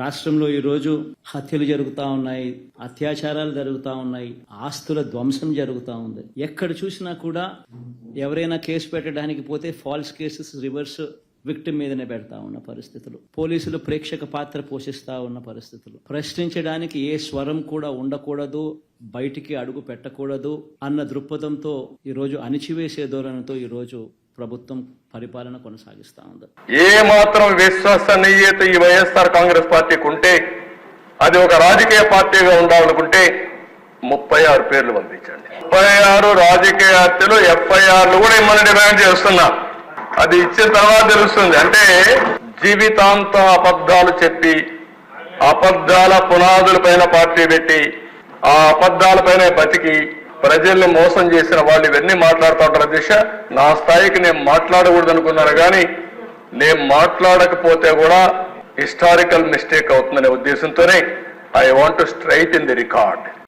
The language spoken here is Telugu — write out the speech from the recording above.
రాష్ట్రంలో ఈరోజు హత్యలు జరుగుతూ ఉన్నాయి అత్యాచారాలు జరుగుతూ ఉన్నాయి ఆస్తుల ధ్వంసం జరుగుతూ ఉంది. ఎక్కడ చూసినా కూడా ఎవరైనా కేసు పెట్టడానికి పోతే ఫాల్స్ కేసెస్ రివర్స్ విక్టిమ్ మీదనే పెడతా ఉన్న పరిస్థితులు. పోలీసులు ప్రేక్షక పాత్ర పోషిస్తా ఉన్న పరిస్థితులు. ప్రశ్నించడానికి ఏ స్వరం కూడా ఉండకూడదు బయటికి అడుగు పెట్టకూడదు అన్న దృక్పథంతో ఈరోజు అణిచివేసే ధోరణితో ఈరోజు ప్రభుత్వం పరిపాలన కొనసాగిస్తా ఉంది. ఏ మాత్రం విశ్వసనీయత ఈ వైఎస్ఆర్ కాంగ్రెస్ పార్టీకి ఉంటే అది ఒక రాజకీయ పార్టీగా ఉండాలనుకుంటే ముప్పై ఆరు పేర్లు పంపించండి. ముప్పై ఆరు రాజకీయ హత్యలు ఎఫ్ఐఆర్లు కూడా ఇమ్మని డిమాండ్ చేస్తున్నా. అది ఇచ్చిన తర్వాత తెలుస్తుంది. అంటే జీవితాంతం అబద్ధాలు చెప్పి అబద్ధాల పునాదుల పైన పార్టీ పెట్టి ఆ అబద్ధాలపైన బతికి ప్రజల్ని మోసం చేసిన వాళ్ళు ఇవన్నీ మాట్లాడుతూ ఉంటారు. అధ్యక్ష నా స్థాయికి నేను మాట్లాడకూడదు అనుకున్నాను కానీ నేను మాట్లాడకపోతే కూడా హిస్టారికల్ మిస్టేక్ అవుతుందనే ఉద్దేశంతోనే I want to straight in the record